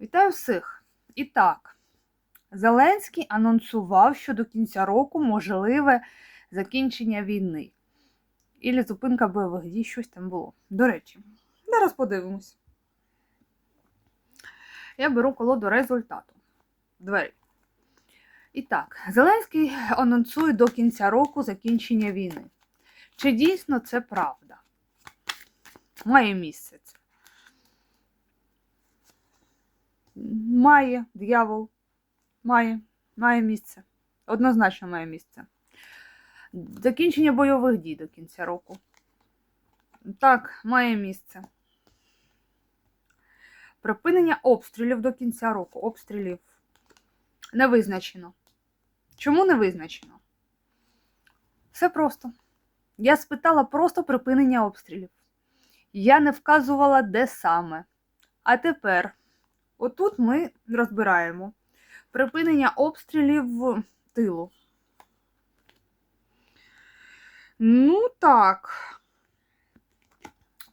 Вітаю всіх! І так, Зеленський анонсував, що до кінця року можливе закінчення війни. Ілі зупинка бойових дій, щось там було. До речі, зараз подивимось. Я беру колоду результату. Двері. І так, Зеленський анонсує до кінця року закінчення війни. Чи дійсно це правда? Має місце це. Має диявол. Має, має місце. Однозначно має місце. Закінчення бойових дій до кінця року. Так, має місце. Припинення обстрілів до кінця року. Обстрілів не визначено. Чому не визначено? Все просто. Я спитала просто припинення обстрілів. Я не вказувала, де саме. А тепер, отут ми розбираємо припинення обстрілів тилу. Ну так.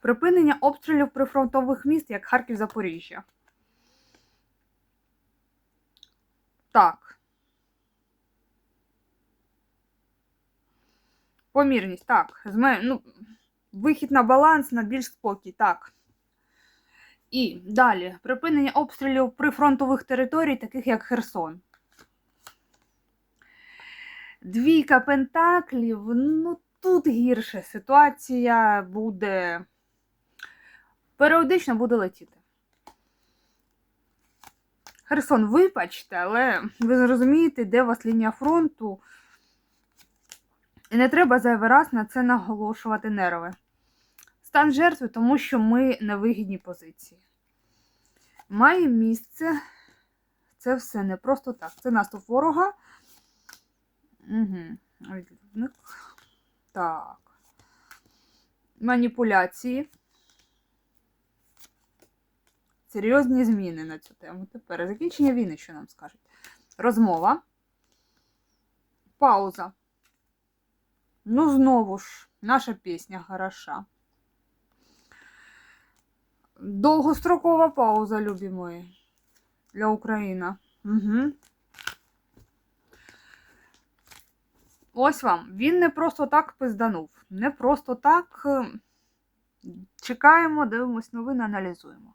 Припинення обстрілів прифронтових міст, як Харків Запоріжжя. Так. Помірність, так. Ну, вихід на баланс, на більш спокій, так. І далі припинення обстрілів прифронтових територій, таких як Херсон. Двійка пентаклів. Ну, тут гірше ситуація буде. Періодично буде летіти. Херсон, вибачте, але ви зрозумієте, де у вас лінія фронту. І не треба зайвий раз на це наголошувати нерви. Стан жертви, тому що ми на вигідній позиції. Має місце. Це все не просто так. Це наступ ворога. Угу. Так. Маніпуляції. Серйозні зміни на цю тему. Тепер закінчення війни, що нам скажуть. Розмова. Пауза. Ну, знову ж, наша пісня хороша. Довгострокова пауза, любі мої, для України. Угу. Ось вам. Він не просто так пизданув. Не просто так. е, Чекаємо, дивимось новини, аналізуємо.